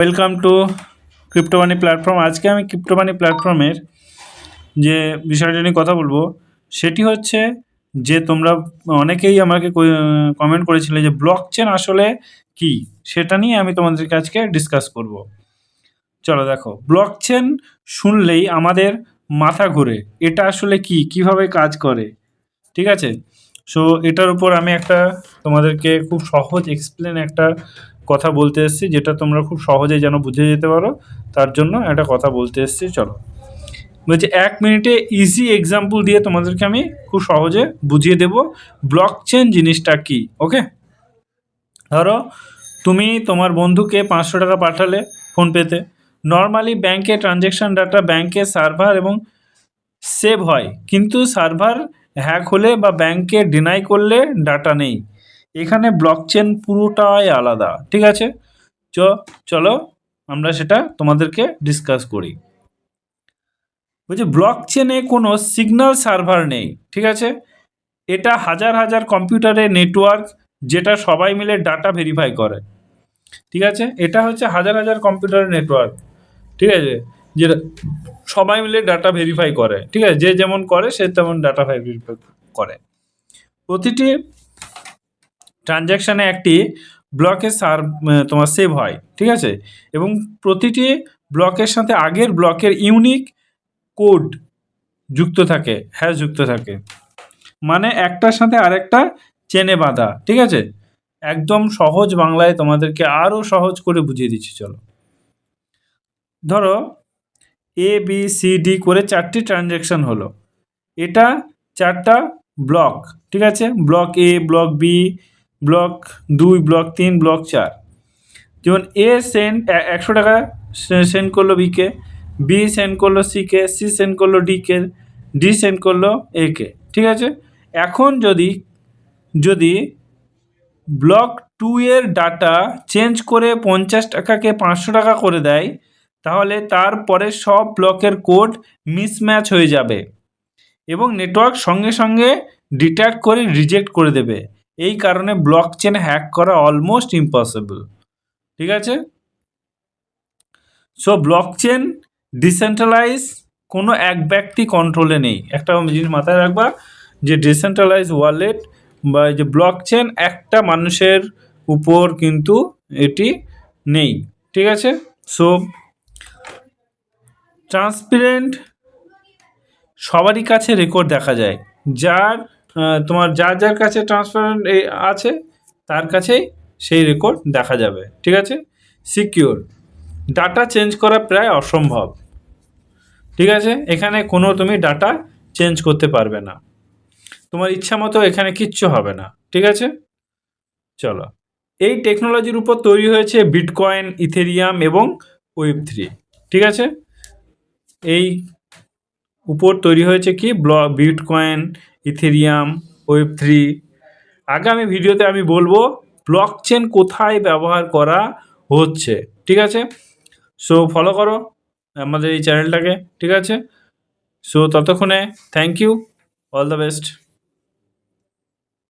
Welcome to ক্রিপ্টোমানি platform আজকে আমি ক্রিপ্টোমানি প্ল্যাটফর্মের যে বিষয়টা নিয়ে কথা বলব, সেটি হচ্ছে যে তোমরা অনেকেই আমাকে কমেন্ট করেছিলে যে ব্লক চেন আসলে কি? সেটা নিয়ে আমি তোমাদেরকে আজকে ডিসকাস করব। চলো দেখো ব্লক চেন শুনলেই আমাদের মাথা ঘুরে, এটা আসলে কি? কীভাবে কাজ করে? ঠিক আছে? সো এটার উপর আমি একটা তোমাদেরকে খুব সহজ এক্সপ্লেন একটা কথা বলতে এসেছি, যেটা তোমরা খুব সহজে যেন বুঝে যেতে পারো, তার জন্য একটা কথা বলতে এসেছি, চলো। বলছি, এক মিনিটে ইজি এক্সাম্পল দিয়ে তোমাদেরকে আমি খুব সহজে বুঝিয়ে দেব ব্লক চেন জিনিসটা কি ওকে ধরো, তুমি তোমার বন্ধুকে পাঁচশো টাকা পাঠালে ফোনপেতে। নর্মালি ব্যাংকে ট্রানজ্যাকশান ডাটা ব্যাংকে সার্ভার এবং সেভ হয়, কিন্তু সার্ভার হ্যাক হলে বা ব্যাংকে ডিনাই করলে ডাটা নেই। এখানে ব্লক চেন পুরোটাই আলাদা, ঠিক আছে? চ, চলো আমরা সেটা তোমাদেরকে ডিসকাস করি। বলছি ব্লক চেনে কোনো সিগন্যাল সার্ভার নেই, ঠিক আছে? এটা হাজার হাজার কম্পিউটারের নেটওয়ার্ক যেটা সবাই মিলে ডাটা ভেরিফাই করে, ঠিক আছে? এটা হচ্ছে হাজার হাজার কম্পিউটারের নেটওয়ার্ক ঠিক আছে? যেটা সবাই মিলে ডাটা ভেরিফাই করে, ঠিক আছে? যে যেমন করে, সে তেমন ডাটা ভেরিফাই করে। প্রতিটি ট্রানজ্যাকশানে একটি ব্লকে সার তোমার সেভ হয়, ঠিক আছে? এবং প্রতিটি ব্লকের সাথে আগের ব্লকের ইউনিক কোড যুক্ত থাকে হ্যাশ যুক্ত থাকে। মানে একটার সাথে আরেকটা চেনে বাঁধা, ঠিক আছে? একদম সহজ বাংলায় তোমাদেরকে আরও সহজ করে বুঝিয়ে দিচ্ছি, চলো। ধরো এ বি সি ডি করে চারটি ট্রানজ্যাকশান হলো। এটা চারটা ব্লক ঠিক আছে? Block A block B block দুই, ব্লক তিন, ব্লক চার। যেমন এ সেন্ড একশো টাকা সেন্ড করল বিকে বি সেন্ড করল সিকে সি সেন্ড করল ডিকে ডি সেন্ড করল এ কে, ঠিক আছে? এখন যদি যদি ব্লক টু এর ডাটা চেঞ্জ করে পঞ্চাশ টাকাকে পাঁচশো টাকা করে দেয়, তাহলে তারপরে সব ব্লকের কোড মিসম্যাচ হয়ে যাবে এবং নেটওয়ার্ক সঙ্গে সঙ্গে ডিটেক্ট করে রিজেক্ট করে দেবে। এই কারণে ব্লক চেন হ্যাক করা অলমোস্ট ইম্পসিবল ঠিক আছে? সো ব্লক চেন ডিসেন্ট্রালাইজ কোনো এক ব্যক্তি কন্ট্রোলে নেই। একটা জিনিস মাথায় রাখবা, যে ডিসেন্ট্রালাইজ ওয়ালেট বা যে ব্লক চেন একটা মানুষের উপর কিন্তু এটি নেই, ঠিক আছে? সো ট্রান্সপারেন্ট সবারই কাছে রেকর্ড দেখা যায়। যার তোমার যার যার কাছে ট্রান্সপারেন্ট আছে, তার কাছেই সেই রেকর্ড দেখা যাবে, ঠিক আছে? সিকিউর ডাটা চেঞ্জ করা প্রায় অসম্ভব, ঠিক আছে? এখানে কোনো তুমি ডাটা চেঞ্জ করতে পারবে না। তোমার ইচ্ছা মতো এখানে কিচ্ছু হবে না, ঠিক আছে? চলো। এই টেকনোলজির উপর তৈরি হয়েছে বিটকয়েন ইথেরিয়াম এবং ওয়েব থ্রি ঠিক আছে? এই উপর তৈরি হয়েছে কি? Block Bitcoin, Ethereum, web three. আগামী ভিডিওতে আমি বলব ব্লক চেন কোথায় ব্যবহার করা হচ্ছে, ঠিক আছে? সো ফলো করো আমাদের এই চ্যানেলটাকে ঠিক আছে? সো ততক্ষণে thank you all the best